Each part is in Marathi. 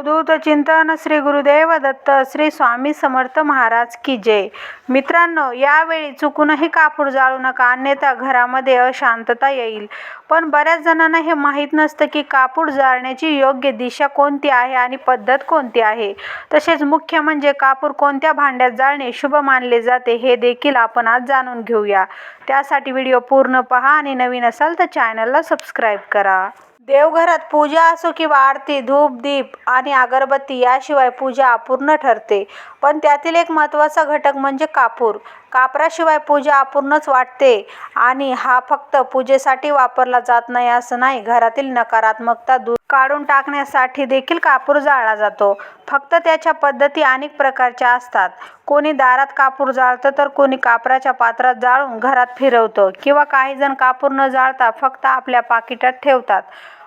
अवधूत चिंतन श्री गुरुदेव दत्त श्री स्वामी समर्थ महाराज की जय. मित्रांनो यावेळी चुकूनही कापूर जाळू नका अन्यथा घरामध्ये अशांतता येईल. पण बऱ्याच जणांना हे माहीत नसतं की कापूर जाळण्याची योग्य दिशा कोणती आहे आणि पद्धत कोणती आहे. तसेच मुख्य म्हणजे कापूर कोणत्या भांड्यात जाळणे शुभ मानले जाते हे देखील आपण आज जाणून घेऊया. त्यासाठी व्हिडिओ पूर्ण पहा आणि नवीन असाल तर चॅनलला सबस्क्राईब करा. देवघरात पूजा असो किंवा आरती धूप दीप आणि अगरबत्ती याशिवाय पूजा अपूर्ण ठरते. पण त्यातील एक महत्त्वाचा घटक म्हणजे कापूर. कापराशिवाय पूजा अपूर्णच वाटते आणि हा फक्त पूजेसाठी वापरला जात नाही असं नाही. घरातील नकारात्मकता दूर काढून टाकण्यासाठी देखील कापूर जाळला जातो. फक्त त्याच्या पद्धती अनेक प्रकारच्या असतात. कोणी दारात कापूर जाळतं तर कोणी कापराच्या पात्रात जाळून घरात फिरवतं किंवा काही जण कापूर न जाळता फक्त आपल्या पाकिटात ठेवतात.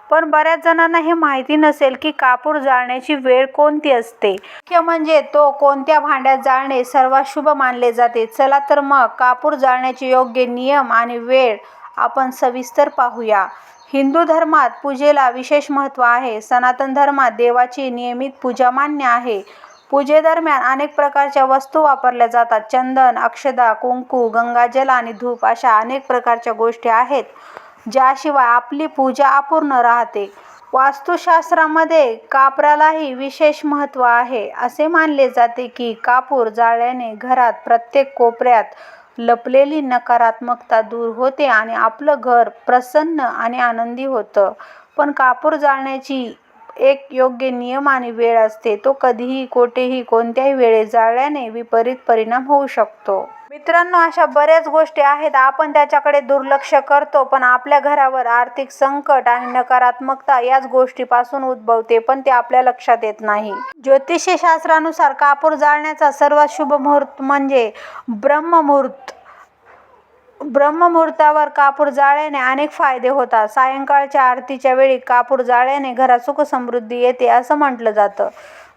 पण बऱ्याच जणांना हे माहिती नसेल की कापूर जाळण्याची वेळ कोणती असते. मुख्य म्हणजे तो कोणत्या भांड्यात जाळणे सर्वात शुभ मानले जाते. चला तर मग कापूर जाळण्याचे योग्य नियम आणि वेळ आपण सविस्तर पाहूया. हिंदू धर्मात पूजेला विशेष महत्त्व आहे. सनातन धर्मात देवाची नियमित पूजा मान्य आहे. पूजेदरम्यान अनेक प्रकारच्या वस्तू वापरल्या जातात. चंदन अक्षदा कुंकू गंगाजल आणि धूप अशा अनेक प्रकारच्या गोष्टी आहेत. ज्याशिवाय आपली पूजा अपूर्ण राहते. वास्तुशास्त्रामध्ये कापरालाही विशेष महत्त्व आहे. असे मानले जाते की कापूर जाळल्याने घरात प्रत्येक कोपऱ्यात लपलेली नकारात्मकता दूर होते आणि आपलं घर प्रसन्न आणि आनंदी होतं. पण कापूर जाळण्याची एक योग्य नियम आणि वेळ असते. तो कधीही कोठेही कोणत्याही वेळे जाळल्याने विपरीत परिणाम होऊ शकतो. मित्रांनो अशा बऱ्याच गोष्टी आहेत. आपण त्याच्याकडे दुर्लक्ष करतो पण आपल्या घरावर आर्थिक संकट आणि नकारात्मकता याच गोष्टीपासून उद्भवते पण ते आपल्या लक्षात येत नाही. ज्योतिषी शास्त्रानुसार कापूर जाळण्याचा सर्वात शुभ मुहूर्त म्हणजे ब्रह्ममुहूर्त. ब्रह्ममुहूर्तावर कापूर जाळल्याने अनेक फायदे होतात. सायंकाळच्या आरतीच्या वेळी कापूर जाळल्याने घरात सुखसमृद्धी येते असं म्हटलं जातं.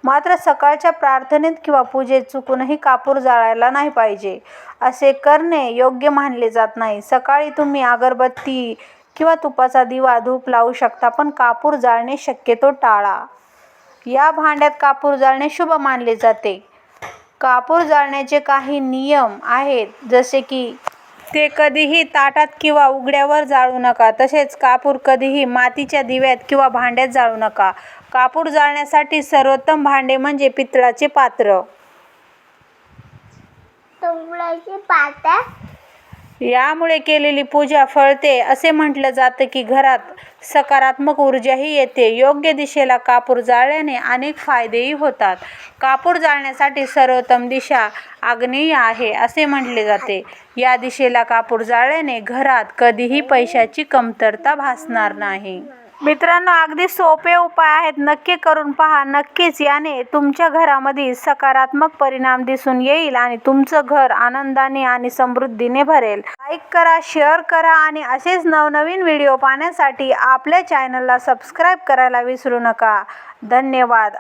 मात्र सकाळच्या प्रार्थनेत किंवा पूजेत चुकूनही कापूर जाळायला नाही पाहिजे असे करणे योग्य मानले जात नाही. सकाळी तुम्ही अगरबत्ती किंवा तुपाचा दिवा धूप लावू शकता पण कापूर जाळणे शक्यतो टाळा. या भांड्यात कापूर जाळणे शुभ मानले जाते. कापूर जाळण्याचे काही नियम आहेत जसे की ते कधीही ताटात किंवा उघड्यावर जाळू नका. तसेच कापूर कधीही मातीच्या दिव्यात किंवा भांड्यात जाळू नका. कापूर जाळण्यासाठी सर्वोत्तम भांडे म्हणजे पितळाचे पात्र. तुंबड्याची पात्र यामुळे केलेली पूजा फळते असे म्हटलं जातं की घरात सकारात्मक ऊर्जाही येते. योग्य दिशेला कापूर जाळल्याने अनेक फायदेही होतात. कापूर जाळण्यासाठी सर्वोत्तम दिशा आग्नेय आहे असे म्हटले जाते. या दिशेला कापूर जाळल्याने घरात कधीही पैशाची कमतरता भासणार नाही. मित्रांनो अगदी सोपे उपाय आहेत. नक्की करून पहा. नक्कीच याने तुमच्या घरामध्ये सकारात्मक परिणाम दिसून येईल आणि तुमचं घर आनंदाने आणि समृद्धीने भरेल. लाईक करा शेअर करा आणि असेच नवनवीन व्हिडिओ पाहण्यासाठी आपल्या चॅनलला सबस्क्राईब करायला विसरू नका. धन्यवाद.